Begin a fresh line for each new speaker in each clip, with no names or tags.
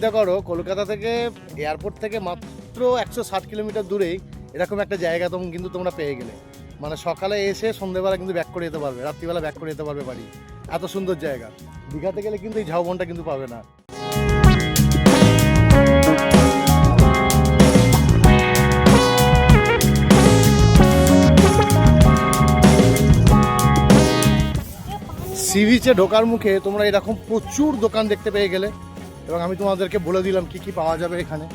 চিন্তা করো, কলকাতা থেকে এয়ারপোর্ট থেকে মাত্র একশো ষাট কিলোমিটার দূরেই এরকম একটা জায়গা তখন কিন্তু তোমরা পেয়ে গেলে। মানে সকালে এসে সন্ধ্যেবেলা কিন্তু ব্যাক করে যেতে পারবে, রাত্রিবেলা ব্যাক করে যেতে পারবে বাড়ি। এত সুন্দর জায়গা। দীঘাতে গেলে কিন্তু এই ঝাউবনটা কিন্তু পাবে না। সি বিচে ঢোকার মুখে তোমরা এরকম প্রচুর দোকান দেখতে পেয়ে গেলে। এবং আমি তোমাদেরকে বলে দিলাম কি কি পাওয়া যাবে এখানে।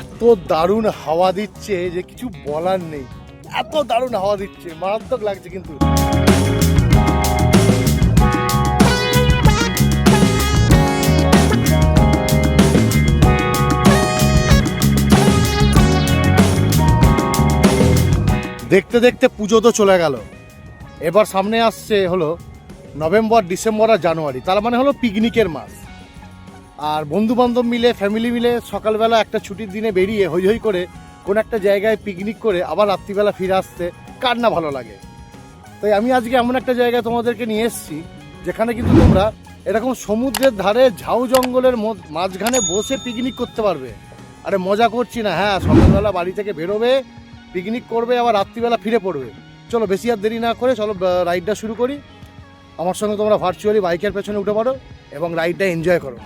এত দারুণ হাওয়া দিচ্ছে যে কিছু বলার নেই। এত দারুণ হাওয়া দিচ্ছে, মারাত্মক লাগছে কিন্তু। দেখতে দেখতে পুজো তো চলে গেল। এবার সামনে আসছে হলো নভেম্বর, ডিসেম্বর আর জানুয়ারি। তার মানে হলো পিকনিকের মাস। আর বন্ধু বান্ধব মিলে ফ্যামিলি মিলে সকালবেলা একটা ছুটির দিনে বেরিয়ে হই হই করে কোন একটা জায়গায় পিকনিক করে আবার রাত্রিবেলা ফিরে আসতে কার না ভালো লাগে। তাই আমি আজকে এমন একটা জায়গায় তোমাদেরকে নিয়ে এসেছি, যেখানে কিন্তু তোমরা এরকম সমুদ্রের ধারে ঝাউ জঙ্গলের মাঝখানে বসে পিকনিক করতে পারবে। আরে মজা করছি না হ্যাঁ সকালবেলা বাড়ি থেকে বেরোবে পিকনিক করবে, আবার রাত্রিবেলা ফিরে পড়বে। চলো, বেশি আর দেরি না করে চলো রাইডটা শুরু করি। আমার সঙ্গে তোমরা ভার্চুয়ালি বাইকের পেছনে উঠে পড়ো এবং রাইডটা এনজয় করো।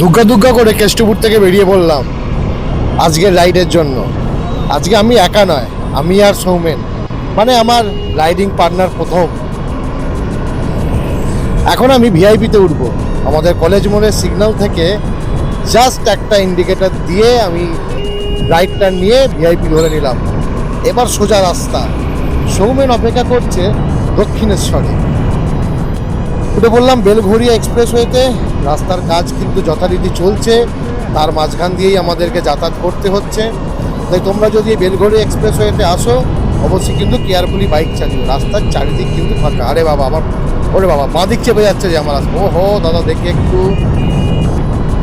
দুগ্গা দুগ্গা করে কেষ্টপুর থেকে বেরিয়ে পড়লাম আজকের রাইডের জন্য। আজকে আমি একা নয়, আমি আর সৌমেন মানে আমার রাইডিং পার্টনার প্রথম। এখন আমি ভিআইপিতে উঠবো। আমাদের কলেজ মোড়ের সিগন্যাল থেকে জাস্ট একটা ইন্ডিকেটর দিয়ে আমি রাইডটা নিয়ে ভিআইপি ধরে নিলাম। এবার সোজা রাস্তা। সৌমেন অপেক্ষা করছে দক্ষিণেশ্বরে। উঠে বললাম বেলঘড়িয়া এক্সপ্রেসওয়েতে। রাস্তার কাজ কিন্তু যথারীতি চলছে। তার মাঝখান দিয়েই আমাদেরকে যাতায়াত করতে হচ্ছে। তাই তোমরা যদি বেলঘড়িয়া এক্সপ্রেসওয়েতে আসো, অবশ্যই কিন্তু কেয়ারফুলি বাইক চালিও। রাস্তার চারিদিক কিন্তু ফাঁকা। আরে বাবা, আমার ওরে বাবা, বাঁ দিক চেপে যাচ্ছে যে আমার ও হো দাদা, দেখি একটু।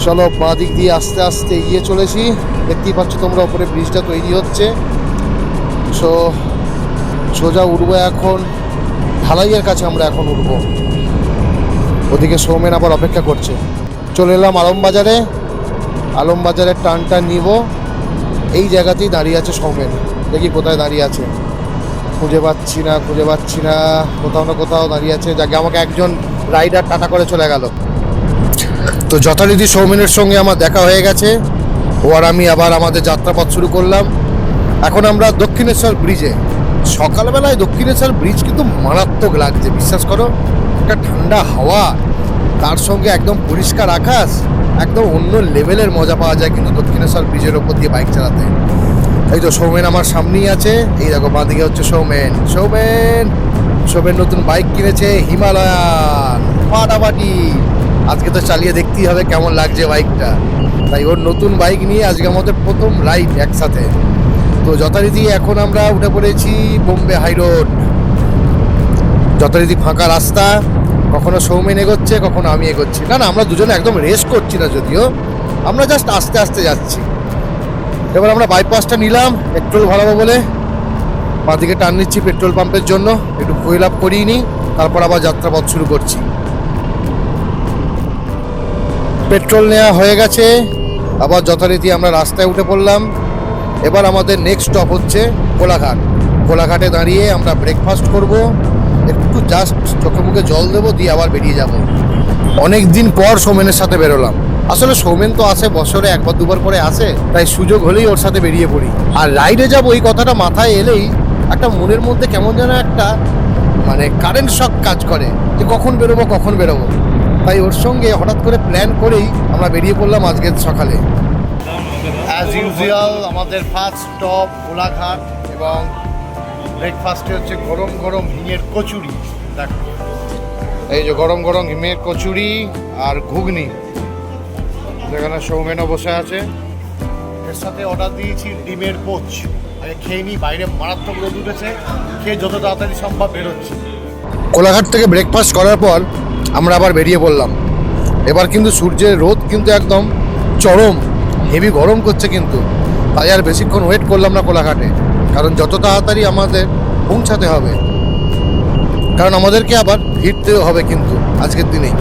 চলো বাঁ দিক দিয়ে আস্তে আস্তে এগিয়ে চলেছি। দেখতেই পাচ্ছ তোমরা ওপরে ব্রিজটা তৈরি হচ্ছে। সো সোজা উঠবো এখন। ঢালাইয়ের কাছে আমরা এখন উঠবো ওদিকে সৌমেন আবার অপেক্ষা করছে। চলে এলাম আলমবাজারে। আলমবাজারের টানটা নিব। এই জায়গাতেই দাঁড়িয়ে আছে সৌমেন। দেখি কোথায় দাঁড়িয়ে আছে। খুঁজে পাচ্ছি না, খুঁজে পাচ্ছি না। কোথাও না কোথাও দাঁড়িয়ে আছে। যাকে আমাকে একজন রাইডার টাটা করে চলে গেল। তো যথারীতি সৌমেনের সঙ্গে আমার দেখা হয়ে গেছে। ও আর আমি আবার আমাদের যাত্রাপথ শুরু করলাম। এখন আমরা দক্ষিণেশ্বর ব্রিজে। সকালবেলায় দক্ষিণেশ্বর ব্রিজ কিন্তু মারাত্মক লাগছে, বিশ্বাস করো। একটা ঠান্ডা হাওয়া, তার সঙ্গে একদম পরিষ্কার আকাশ, একদম অন্য লেভেলের মজা পাওয়া যায় কিন্তু দক্ষিণেশ্বর ব্রিজের ওপর দিয়ে বাইক চালাতে। এই তো সৌমেন আমার সামনেই আছে। এই দেখো, বাঁদিকে হচ্ছে সৌমেন। সৌমেন! সৌমেন নতুন বাইক কিনেছে হিমালয়ান। ফাটাফাটি! আজকে তো চালিয়ে দেখতেই হবে কেমন লাগছে বাইকটা। তাই ওর নতুন বাইক নিয়ে আজকে আমাদের প্রথম রাইড একসাথে। তো যথারীতি এখন আমরা উঠে পড়েছি বোম্বে হাই রোড। যথারীতি ফাঁকা রাস্তা, কখনো সৌমেন এগোচ্ছে, কখনো আমি এগোচ্ছি। না না, আমরা দুজনে একদম রেস করছি না যদিও, আমরা জাস্ট আস্তে আস্তে যাচ্ছি। এবার আমরা বাইপাসটা নিলাম পেট্রোল ভরাবো বলে। বাঁদিকে টান নিচ্ছি পেট্রোল পাম্পের জন্য, একটু ফুয়েল আপ করিয়ে নিই, তারপর আবার যাত্রাপথ শুরু করছি। পেট্রোল নেওয়া হয়ে গেছে। আবার যথারীতি আমরা রাস্তায় উঠে পড়লাম। এবার আমাদের নেক্সট স্টপ হচ্ছে কোলাঘাট। কোলাঘাটে দাঁড়িয়ে আমরা ব্রেকফাস্ট করব। একটু জাস্ট চোখে মুখে জল দেবো, দিয়ে আবার বেরিয়ে যাব। অনেক দিন পর সৌমেনের সাথে বেরোলাম। আসলে সৌমেন তো আসে বছরে একবার দুবার করে আসে, তাই সুযোগ হলেই ওর সাথে বেরিয়ে পড়ি। আর রাইডে যাব ওই কথাটা মাথায় এলেই একটা মনের মধ্যে কেমন যেন একটা মানে কারেন্ট শক কাজ করে, যে কখন বেরোবো কখন বেরোবো। তাই ওর সঙ্গে হঠাৎ করে প্ল্যান করেই আমরা বেরিয়ে পড়লাম আজকের সকালে। অ্যাজ ইউজুয়াল আমাদের ফার্স্ট স্টপ কোলাঘাট এবং ব্রেকফাস্টে হচ্ছে গরম গরম হিঙের কচুরি। দেখো এই যে গরম গরম হিমের কচুরি আর ঘুগনি। যেখানে সৌমেনও বসে আছে। এর সাথে অর্ডার দিয়েছি ডিমের পোচ আগে খেয়ে নিই বাইরে মারাত্মক রোদ উঠেছে। খেয়ে যত তাড়াতাড়ি সম্ভব বেরোচ্ছি। কোলাঘাট থেকে ব্রেকফাস্ট করার পর আমরা আবার বেরিয়ে পড়লাম। এবার কিন্তু সূর্যের রোদ কিন্তু একদম চরম হেভি গরম করছে কিন্তু। তাই আর বেশিক্ষণ ওয়েট করলাম না কোলাঘাটে। কারণ যত তাড়াতাড়ি আমাদের পৌঁছাতে হবে, কারণ আমাদেরকে আবার ফিরতেও হবে কিন্তু আজকের দিনেই।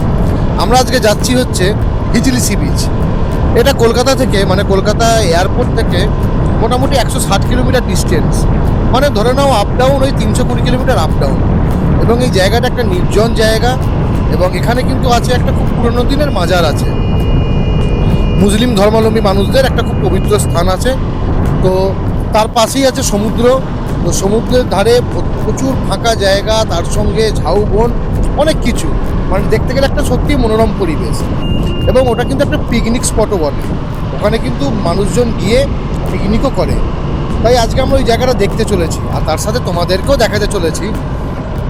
আমরা আজকে যাচ্ছি হচ্ছে হিজলি সি বিচ। এটা কলকাতা থেকে মানে কলকাতা এয়ারপোর্ট থেকে মোটামুটি একশো ষাট কিলোমিটার ডিস্টেন্স মানে ধরে নাও আপ ডাউন ওই তিনশো কুড়ি কিলোমিটার আপ ডাউন এবং এই জায়গাটা একটা নির্জন জায়গা এবং এখানে কিন্তু আছে একটা খুব পুরনো দিনের মাজার আছে। মুসলিম ধর্মাবলম্বী মানুষদের একটা খুব পবিত্র স্থান আছে। তো তার পাশেই আছে সমুদ্র। তো সমুদ্রের ধারে প্রচুর ফাঁকা জায়গা, তার সঙ্গে ঝাউবন অনেক কিছু। মানে দেখতে গেলে একটা সত্যি মনোরম পরিবেশ। এবং ওটা কিন্তু একটা পিকনিক স্পটও বটে। ওখানে কিন্তু মানুষজন গিয়ে পিকনিকও করে। তাই আজকে আমরা ওই জায়গাটা দেখতে চলেছি। আর তার সাথে তোমাদেরকেও দেখাতে চলেছি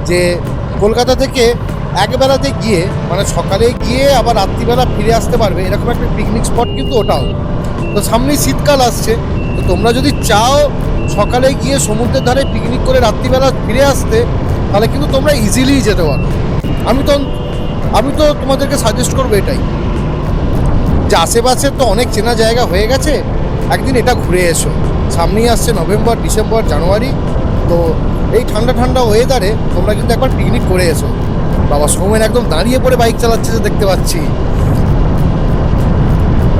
যে কলকাতা থেকে একবেলাতে গিয়ে মানে সকালে গিয়ে আবার রাত্রিবেলা ফিরে আসতে পারবে, এরকম একটা পিকনিক স্পট কিন্তু ওটাও। তো সামনেই শীতকাল আসছে, তো তোমরা যদি চাও সকালে গিয়ে সমুদ্রের ধারে পিকনিক করে রাত্রিবেলা ফিরে আসতে, তাহলে কিন্তু তোমরা ইজিলি যেতে পারো। আমি তো আমি তো তোমাদেরকে সাজেস্ট করব এটাই। যে আশেপাশে তো অনেক চেনা জায়গা হয়ে গেছে, একদিন এটা ঘুরে এসো। সামনেই আসছে নভেম্বর, ডিসেম্বর, জানুয়ারি, তো এই ঠান্ডা ঠান্ডা ওয়েদারে তোমরা কিন্তু একবার পিকনিক করে এসো। বাবা সৌমেন একদম দাঁড়িয়ে পড়ে বাইক চালাচ্ছে যে দেখতে পাচ্ছি।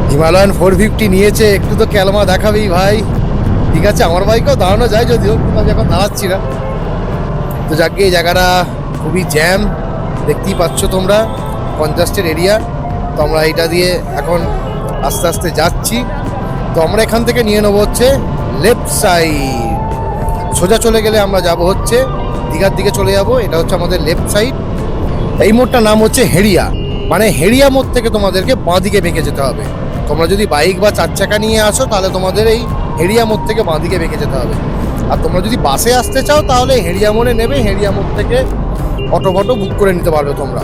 হিমালয়ান ফোর ফিফটি নিয়েছে, একটু তো ক্যালমা দেখাবেই ভাই। ঠিক আছে, আমার বাইকেও দাঁড়ানো যায় যদিও আমি এখন দাঁড়াচ্ছি না। তো যাকে এই জায়গাটা খুবই জ্যাম দেখতেই পাচ্ছ তোমরা কনজাস্টেড এরিয়া তো আমরা এটা দিয়ে এখন আস্তে আস্তে যাচ্ছি। তো আমরা এখান থেকে নিয়ে নেব হচ্ছে লেফট সাইড সোজা চলে গেলে আমরা যাব হচ্ছে, দীঘার দিকে চলে যাব, এটা হচ্ছে আমাদের লেফট সাইড এই মোড়টার নাম হচ্ছে হেরিয়া মানে হেরিয়া মোড় থেকে তোমাদেরকে বাঁ দিকে বেঁকে যেতে হবে। তোমরা যদি বাইক বা চার চাকা নিয়ে আসো, তাহলে তোমাদের এই হেরিয়া মোড় থেকে বাঁ দিকে বেঁকে যেতে হবে। আর তোমরা যদি বাসে আসতে চাও, তাহলে হেরিয়া মোড়ে নেবে। হেরিয়া মোড় থেকে অটো ফটো বুক করে নিতে পারবে তোমরা।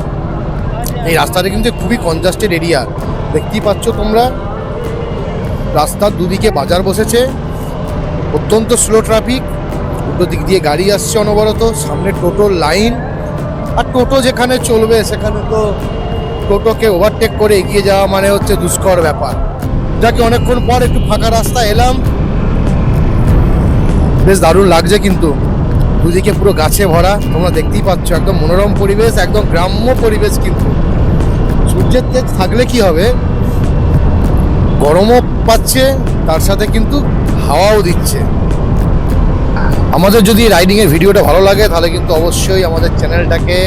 এই রাস্তাটা কিন্তু খুবই কনজাস্টেড এরিয়া। দেখতেই পাচ্ছ তোমরা, রাস্তার দুদিকে বাজার বসেছে। অত্যন্ত স্লো ট্রাফিক। দুটো দিক দিয়ে গাড়ি আসছে অনবরত। সামনে টোটোর লাইন। আর টোটো যেখানে চলবে, সেখানে তো টোটোকে ওভারটেক করে এগিয়ে যাওয়া মানে হচ্ছে দুষ্কর ব্যাপার। যাকে অনেকক্ষণ পর একটু ফাঁকা রাস্তা এলাম। বেশ দারুণ লাগছে কিন্তু। দুদিকে পুরো গাছে ভরা, তোমরা দেখতেই পাচ্ছ, একদম মনোরম পরিবেশ, একদম গ্রাম্য পরিবেশ কিন্তু। সূর্যের তেজ থাকলে কি হবে? গরমও পাচ্ছে, তার সাথে কিন্তু হাওয়াও দিচ্ছে। আমাদের যদি রাইডিংয়ের ভিডিওটা ভালো লাগে, তাহলে কিন্তু অবশ্যই আমাদের চ্যানেলটাকে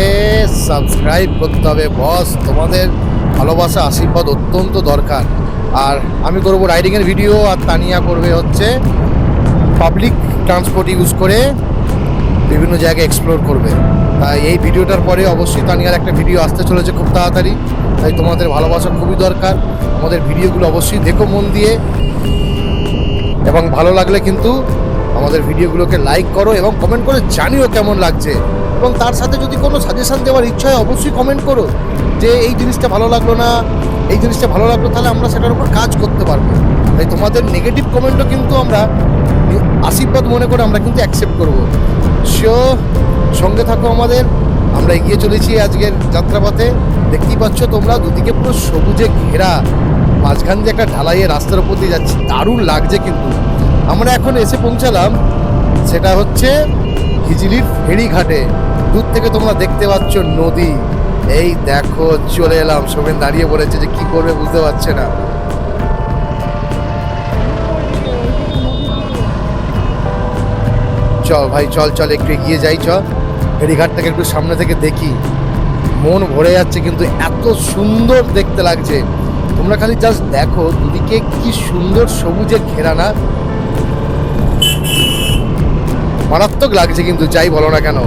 সাবস্ক্রাইব করতে হবে। বস, তোমাদের ভালোবাসা, আশীর্বাদ অত্যন্ত দরকার। আর আমি করব রাইডিংয়ের ভিডিও, আর তানিয়া করবে হচ্ছে পাবলিক ট্রান্সপোর্ট ইউজ করে বিভিন্ন জায়গায় এক্সপ্লোর করবে। তাই এই ভিডিওটার পরে অবশ্যই তানিয়ার একটা ভিডিও আসতে চলেছে খুব তাড়াতাড়ি। তাই তোমাদের ভালোবাসা খুবই দরকার। আমাদের ভিডিওগুলো অবশ্যই দেখো মন দিয়ে। এবং ভালো লাগলে কিন্তু আমাদের ভিডিওগুলোকে লাইক করো এবং কমেন্ট করে জানিও কেমন লাগছে। এবং তার সাথে যদি কোনো সাজেশন দেওয়ার ইচ্ছা হয়, অবশ্যই কমেন্ট করো যে এই জিনিসটা ভালো লাগল না। এই জিনিসটা ভালো লাগল, তাহলে আমরা সেটার উপর কাজ করতে পারব। তাই তোমাদের নেগেটিভ কমেন্টও কিন্তু আমরা আশীর্বাদ মনে করে আমরা কিন্তু অ্যাকসেপ্ট করব। সো সঙ্গে থাকো আমাদের। আমরা এগিয়ে চলেছি আজকের যাত্রাপথে। দেখতেই পাচ্ছ তোমরা দুদিকে পুরো সবুজে ঘেরা। মাঝখান দিয়ে একটা ঢালাইয়ে রাস্তার উপর দিয়ে যাচ্ছি। দারুণ লাগছে কিন্তু। আমরা এখন এসে পৌঁছালাম, সেটা হচ্ছে হিজিলির ফেরিঘাটে। দূর থেকে তোমরা দেখতে পাচ্ছ নদী। এই দেখো, চলে এলাম। সোমেন দাঁড়িয়ে পড়েছে যে কি করবে বুঝতে পারছে না। চল ভাই, চল চল, একটু এগিয়ে যাই, চল। ফেরিঘাটটাকে একটু সামনে থেকে দেখি। মন ভরে যাচ্ছে কিন্তু এত সুন্দর দেখতে লাগছে। তোমরা খালি জাস্ট দেখো, দুদিকে কি সুন্দর সবুজে ঘেরা না মারাত্মক লাগছে কিন্তু, যাই বলো না কেন।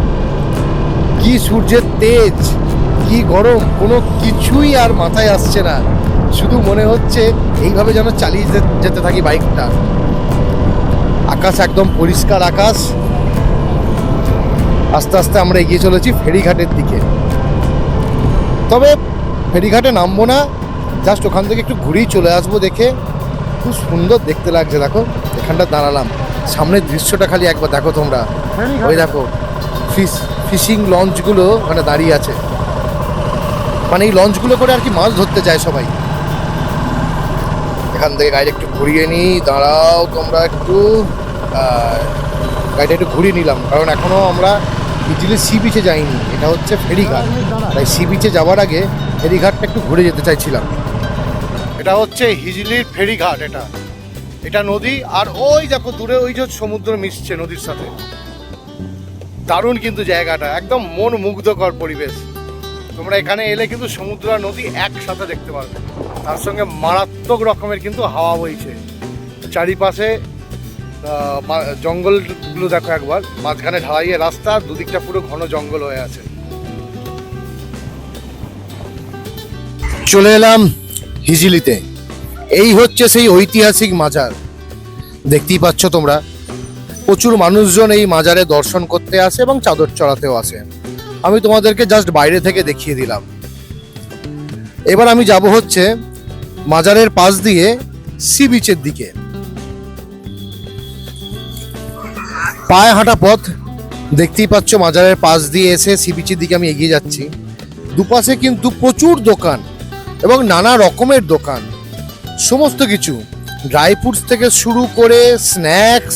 কি সূর্যের তেজ, কি গরম, কোনো কিছুই আর মাথায় আসছে না। শুধু মনে হচ্ছে এইভাবে যেন চালিয়ে যেতে থাকি বাইকটা। আকাশ একদম পরিষ্কার আকাশ। আস্তে আস্তে আমরা এগিয়ে চলেছি ফেরিঘাটের দিকে। তবে ফেরিঘাটে নামবো না, জাস্ট ওখান থেকে একটু ঘুরেই চলে আসব দেখে। খুব সুন্দর দেখতে লাগছে, দেখো, এখানটা দাঁড়ালাম। সামনের দৃশ্যটা খালি একবার দেখো তোমরা। ওই দেখো ফিশ ফিশিং লঞ্চগুলো ওখানে দাঁড়িয়ে আছে। মানে এই লঞ্চগুলো করে আর কি মাছ ধরতে যায় সবাই। এখান থেকে গাড়ি একটু ঘুরিয়ে নিই দাঁড়াও তোমরা একটু। গাড়িটা একটু ঘুরিয়ে নিলাম কারণ এখনও আমরা ইজিলি সি বিচে যাইনি। এটা হচ্ছে ফেরিঘাট। তাই সি বিচে যাওয়ার আগে ফেরিঘাটটা একটু ঘুরে যেতে চাইছিলাম। এটা হচ্ছে হিজলির ফেরিঘাট এটা। এটা নদী, আর ওই দেখো দূরে ওই যে সমুদ্র মিশছে নদীর সাথে। দারুণ কিন্তু জায়গাটা, একদম মন মুগ্ধকর পরিবেশ। তোমরা এখানে এলে কিন্তু সমুদ্র আর নদী একসাথে দেখতে পারবে। তার সঙ্গে মারাত্মক রকমের কিন্তু হাওয়া বইছে। চারিপাশে জঙ্গলগুলো দেখো একবার, মাঝখানে ঢালাইয়ে রাস্তা দুদিকটা পুরো ঘন জঙ্গল হয়ে আছে। চলে এলাম হিজিলিতে। এই হচ্ছে সেই ঐতিহাসিক মাজার। দেখতেই পাচ্ছ তোমরা, প্রচুর মানুষজন এই মাজারে দর্শন করতে আসে এবং চাদর চড়াতেও আসে। আমি তোমাদেরকে জাস্ট বাইরে থেকে দেখিয়ে দিলাম। এবার আমি যাব হচ্ছে মাজারের পাশ দিয়ে সি বিচের দিকে। পায়ে হাঁটা পথ, দেখতেই পাচ্ছ মাজারের পাশ দিয়ে এসে সি বিচের দিকে আমি এগিয়ে যাচ্ছি। দুপাশে কিন্তু প্রচুর দোকান এবং নানা রকমের দোকান। সমস্ত কিছু। ড্রাই ফ্রুটস থেকে শুরু করে স্ন্যাক্স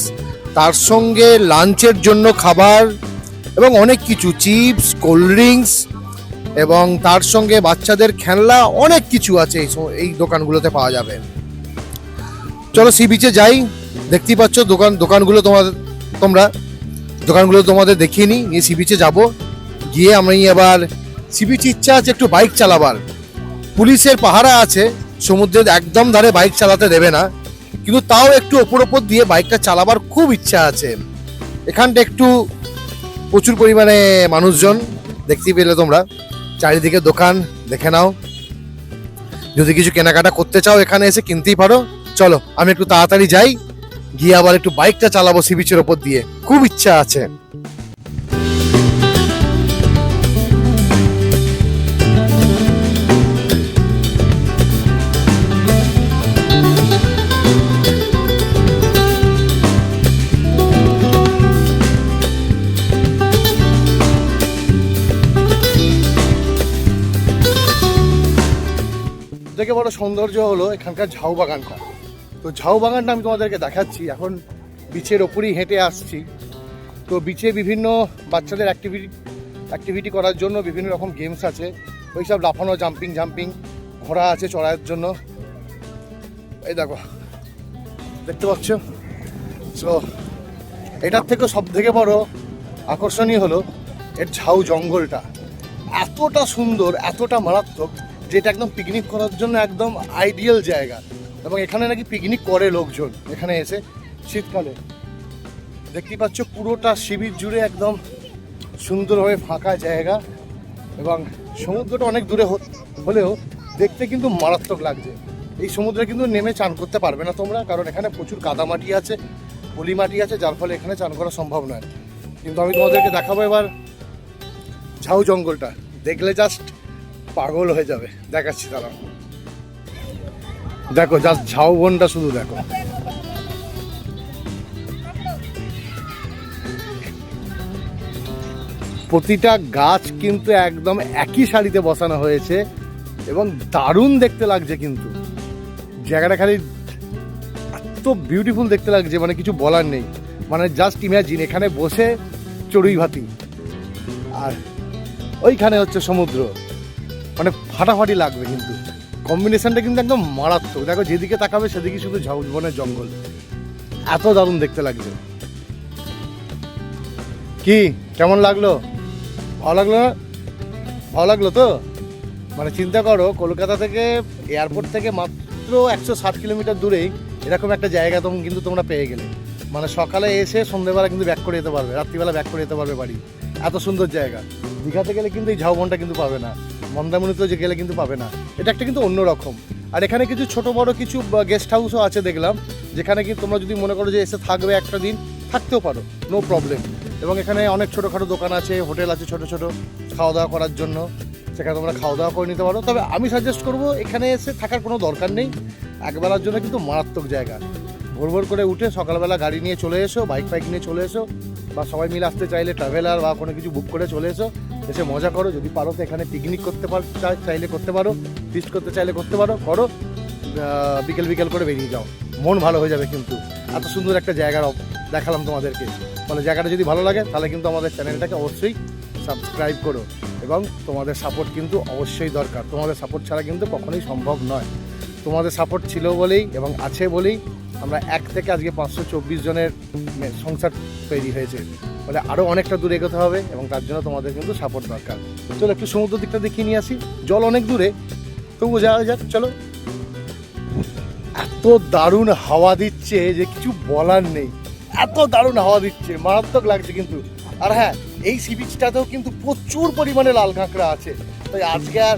তার সঙ্গে লাঞ্চের জন্য খাবার এবং অনেক কিছু চিপস কোল্ড ড্রিঙ্কস এবং তার সঙ্গে বাচ্চাদের খেলনা, অনেক কিছু আছে এই দোকানগুলোতে পাওয়া যাবে। চলো সি বিচে যাই। দেখতেই পাচ্ছ দোকান, দোকানগুলো তোমাদের, তোমরা, দোকানগুলো তোমাদের দেখিয়ে নিই। নিয়ে সি বিচে যাব। গিয়ে আমি আবার সি বিচে ইচ্ছা আছে একটু বাইক চালাবার। পুলিশের পাহারা আছে। সমুদ্রের একদম ধারে বাইক চালাতে দেবে না, কিন্তু তাও একটু ওপর ওপর দিয়ে বাইকটা চালাবার খুব ইচ্ছা আছে। এখানটা একটু প্রচুর পরিমাণে মানুষজন দেখতে পেলে তোমরা। চারিদিকে দোকান, দেখে নাও। যদি কিছু কেনাকাটা করতে চাও এখানে এসে কিনতেই পারো। চলো, আমি একটু তাড়াতাড়ি যাই, গিয়ে আবার একটু বাইকটা চালাবো সি বিচের ওপর দিয়ে। খুব ইচ্ছা আছে। বড় সৌন্দর্য হলো এখানকার ঝাউ বাগানটা। তো ঝাউ বাগানটা আমি তোমাদেরকে দেখাচ্ছি। এখন বিচের ওপরেই হেঁটে আসছি। তো বিচে বিভিন্ন বাচ্চাদের অ্যাক্টিভিটি অ্যাক্টিভিটি করার জন্য বিভিন্ন রকম গেমস আছে। ওই সব লাফানো জাম্পিং জাম্পিং ঘোড়া আছে চড়ার জন্য। এই দেখো, দেখতে পাচ্ছ? তো এটার থেকে সব থেকে বড় আকর্ষণীয় হলো এর ঝাউ জঙ্গলটা। এতটা সুন্দর, এতটা মারাত্মক যেটা একদম পিকনিক করার জন্য একদম আইডিয়াল জায়গা। এবং এখানে নাকি পিকনিক করে লোকজন। এখানে এসে শীতকালে দেখতেই পাচ্ছ পুরোটা শিবির জুড়ে একদম সুন্দরভাবে ফাঁকা জায়গা। এবং সমুদ্রটা অনেক দূরে হলেও দেখতে কিন্তু মারাত্মক লাগছে। এই সমুদ্রে কিন্তু নেমে চান করতে পারবে না তোমরা, কারণ এখানে প্রচুর কাদামাটি আছে, পলি মাটি আছে, যার ফলে এখানে চান করা সম্ভব নয়। কিন্তু আমি তোমাদেরকে দেখাবো এবার ঝাউ জঙ্গলটা। দেখলে জাস্ট পাগল হয়ে যাবে। দেখাচ্ছি তারা দেখো জাস্ট ঝাউ বনটা শুধু দেখো। প্রতিটা গাছ কিন্তু একদম একই সারিতে বসানো হয়েছে এবং দারুণ দেখতে লাগছে কিন্তু। জায়গাটা খালি এত বিউটিফুল দেখতে লাগছে মানে কিছু বলার নেই। মানে জাস্ট ইমাজিন এখানে বসে চড়ুই ভাতি আর ওইখানে হচ্ছে সমুদ্র। মানে ফাটাফাটি লাগবে কিন্তু। কম্বিনেশনটা কিন্তু একদম মারাত্মক। দেখো, যেদিকে তাকাবে সেদিকে শুধু ঝাউবনের জঙ্গল। এত দারুণ দেখতে লাগবে কি? কেমন লাগল? ভালো লাগল ভালো লাগল তো? মানে চিন্তা করো, কলকাতা থেকে এয়ারপোর্ট থেকে মাত্র একশো ষাট কিলোমিটার দূরেই এরকম একটা জায়গা তখন কিন্তু তোমরা পেয়ে গেলে। মানে সকালে এসে সন্ধ্যেবেলা কিন্তু ব্যাক করে যেতে পারবে। রাত্রিবেলা ব্যাক করে যেতে পারবে বাড়ি। এত সুন্দর জায়গা। দীঘাতে গেলে কিন্তু এই ঝাউবনটা কিন্তু পাবে না। মন্দারমণিতেও যে গেলে কিন্তু পাবে না। এটা একটা কিন্তু অন্যরকম আর এখানে কিছু ছোট বড় কিছু গেস্ট হাউসও আছে দেখলাম, যেখানে কি তোমরা যদি মনে করো যে এসে থাকবে একটা দিন, থাকতেও পারো নো প্রবলেম এবং এখানে অনেক ছোটোখাটো দোকান আছে, হোটেল আছে ছোট ছোট খাওয়া দাওয়া করার জন্য। সেখানে তোমরা খাওয়া দাওয়া করে নিতে পারো। তবে আমি সাজেস্ট করব, এখানে এসে থাকার কোনো দরকার নেই। একবেলার জন্য কিন্তু মারাত্মক জায়গা। ভোর ভোর করে উঠে সকালবেলা গাড়ি নিয়ে চলে এসো বাইক ফাইক নিয়ে চলে এসো। বা সবাই মিলে আসতে চাইলে ট্রাভেলার বা কোনো কিছু বুক করে চলে এসো। এসে মজা করো। যদি পারো তো এখানে পিকনিক করতে পারো চাই- চাইলে করতে পারো। ফিস্ট করতে চাইলে করতে পারো। করো। বিকেল বিকেল করে বেরিয়ে যাও। মন ভালো হয়ে যাবে কিন্তু। এত সুন্দর একটা জায়গার অব- দেখালাম তোমাদেরকে। মানে জায়গাটা যদি ভালো লাগে, তাহলে কিন্তু আমাদের চ্যানেলটাকে অবশ্যই সাবস্ক্রাইব করো। এবং তোমাদের সাপোর্ট কিন্তু অবশ্যই দরকার। তোমাদের সাপোর্ট ছাড়া কিন্তু কখনোই সম্ভব নয়। তোমাদের সাপোর্ট ছিল বলেই এবং আছে বলেই আমরা এক থেকে আজকে পাঁচশো চব্বিশ জনের সংসার তৈরি হয়েছে। ফলে আরও অনেকটা দূরে এগোতে হবে এবং তার জন্য তোমাদের কিন্তু সাপোর্ট দরকার। চলো একটু সমুদ্র দিকটা দেখিয়ে নিয়ে আসি। জল অনেক দূরে, তবুও যাওয়া যাক, চলো। এত দারুণ হাওয়া দিচ্ছে যে কিছু বলার নেই। এত দারুণ হাওয়া দিচ্ছে, মারাত্মক লাগছে কিন্তু। আর হ্যাঁ এই সি বিচটাতেও কিন্তু প্রচুর পরিমাণে লাল কাঁকড়া আছে। তাই আজকে আর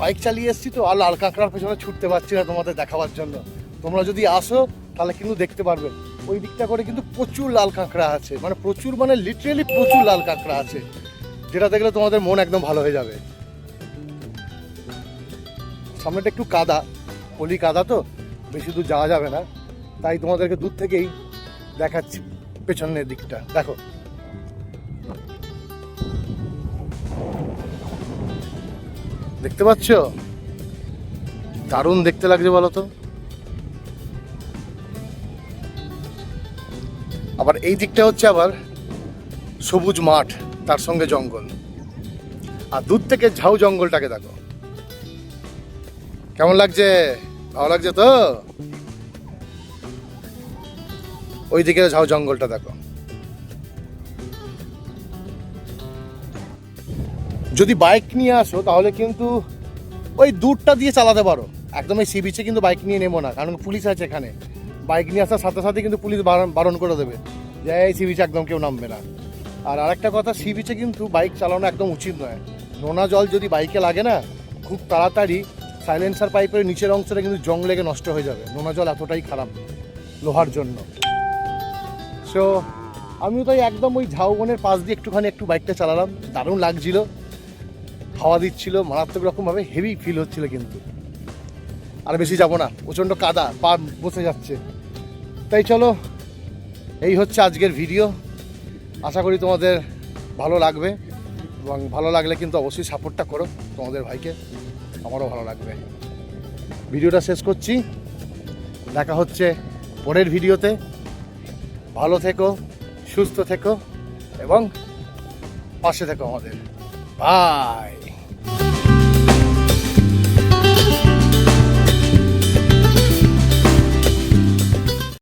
বাইক চালিয়ে এসেছি তো, আর লাল কাঁকড়ার পেছনে ছুটতে পারছি না তোমাদের দেখাবার জন্য। তোমরা যদি আসো তাহলে কিন্তু দেখতে পারবে ওই দিকটা করে কিন্তু প্রচুর লাল কাঁকড়া আছে। মানে প্রচুর মানে লিটারেলি প্রচুর লাল কাঁকড়া আছে। যেটা দেখলে তোমাদের মন একদম ভালো হয়ে যাবে। সামনেটা একটু কাদা। পলি কাদা তো, বেশি দূর যাওয়া যাবে না। তাই তোমাদেরকে দূর থেকেই দেখাচ্ছি পেছনের দিকটা। দেখো। দেখতে পাচ্ছ? দারুণ দেখতে লাগছে বলো তো। আবার এই দিকটা হচ্ছে আবার সবুজ মাঠ, তার সঙ্গে জঙ্গল। আর দূর থেকে ঝাউ জঙ্গলটাকে দেখো। কেমন লাগছে? ভালো লাগছে তো? ওই দিকে ঝাউ জঙ্গলটা দেখো। যদি বাইক নিয়ে আসো, তাহলে কিন্তু ওই দূরটা দিয়ে চালাতে পারো। একদম এই সি বিচে কিন্তু বাইক নিয়ে নেব না, কারণ পুলিশ আছে এখানে। বাইক নিয়ে আসার সাথে সাথে কিন্তু পুলিশ বারণ- করে দেবে যে, এই সি বিচে একদম কেউ নামবে না। আর আরেকটা কথা সি বিচে কিন্তু বাইক চালানো একদম উচিত নয়। নোনা জল যদি বাইকে লাগে না, খুব তাড়াতাড়ি সাইলেন্সার পাইপের নিচের অংশটা কিন্তু জং লেগে নষ্ট হয়ে যাবে। নোনা জল এতটাই খারাপ লোহার জন্য। সো আমিও তাই একদম ওই ঝাউবনের পাশ দিয়ে একটুখানি একটু বাইকটা চালালাম। দারুণ লাগছিল। হাওয়া দিচ্ছিল, মারাত্মক রকমভাবে হেভি ফিল হচ্ছিল কিন্তু। আর বেশি যাব না। প্রচণ্ড কাদা, পা বসে যাচ্ছে। তাই চলো, এই হচ্ছে আজকের ভিডিও। আশা করি তোমাদের ভালো লাগবে এবং ভালো লাগলে কিন্তু অবশ্যই সাপোর্টটা করো তোমাদের ভাইকে। আমারও ভালো লাগবে। ভিডিওটা শেষ করছি। দেখা হচ্ছে পরের ভিডিওতে। ভালো থেকো, সুস্থ থেকো এবং পাশে থেকো আমাদের। বাই।